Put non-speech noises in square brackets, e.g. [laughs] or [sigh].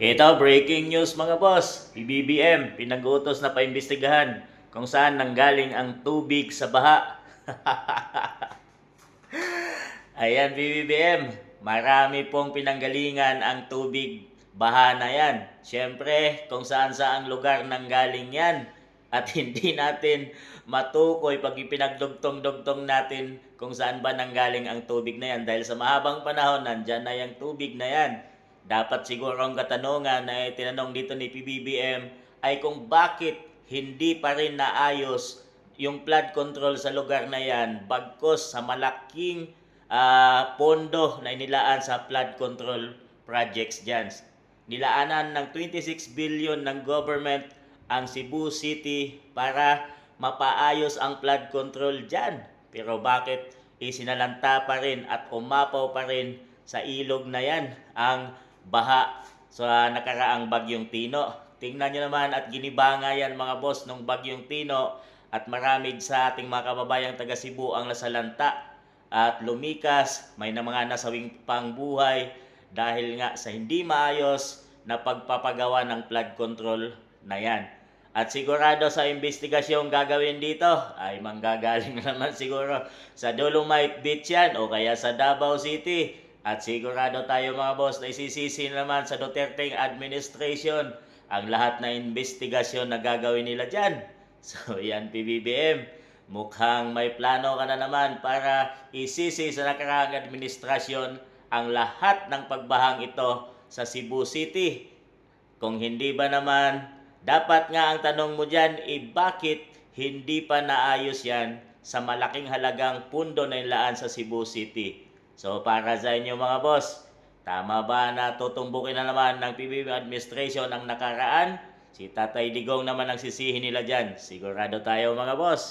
Ito, breaking news mga boss. PBBM, pinag-utos na paimbestigahan kung saan nanggaling ang tubig sa baha. [laughs] Ayan, PBBM, marami pong pinanggalingan ang tubig baha na yan. Siyempre, kung saan saang lugar nanggaling yan. At [laughs] hindi natin matukoy pag ipinagdugtong-dugtong natin kung saan ba nanggaling ang tubig na yan. Dahil sa mahabang panahon, nandyan na yung tubig na yan. Dapat siguro ang katanungan na tinanong dito ni PBBM ay kung bakit hindi pa rin naayos yung flood control sa lugar na yan bagkos sa malaking ah, pondo na inilaan sa flood control projects dyan. Nilaanan ng 26 billion ng government ang Cebu City para mapaayos ang flood control dyan. Pero bakit isinalanta pa rin at umapaw pa rin sa ilog na yan ang baha sa nakaraang bagyong Tino. Tingnan nyo naman at ginibanga yan mga boss nung bagyong Tino at marami sa ating mga kababayang taga Cebu ang nasalanta at lumikas, may na mga nasawing pang buhay dahil nga sa hindi maayos na pagpapagawa ng flood control na yan. At sigurado sa investigasyong gagawin dito ay manggagaling [laughs] naman siguro sa Dolomite Beach yan o kaya sa Davao City. At sigurado tayo mga boss na isisisi naman sa Duterte administration ang lahat na investigasyon na gagawin nila dyan. [laughs] So yan PBBM, mukhang may plano ka na naman para isisi sa nakaraang administrasyon ang lahat ng pagbahang ito sa Cebu City. Kung hindi ba naman, dapat nga ang tanong mo dyan, eh bakit hindi pa naayos yan sa malaking halagang pundo na ilaan sa Cebu City? So para sa inyo mga boss, tama ba na tutumbukin na naman ng PBB administration ang nakaraan? Si Tatay Digong naman ang sisihin nila dyan. Sigurado tayo mga boss.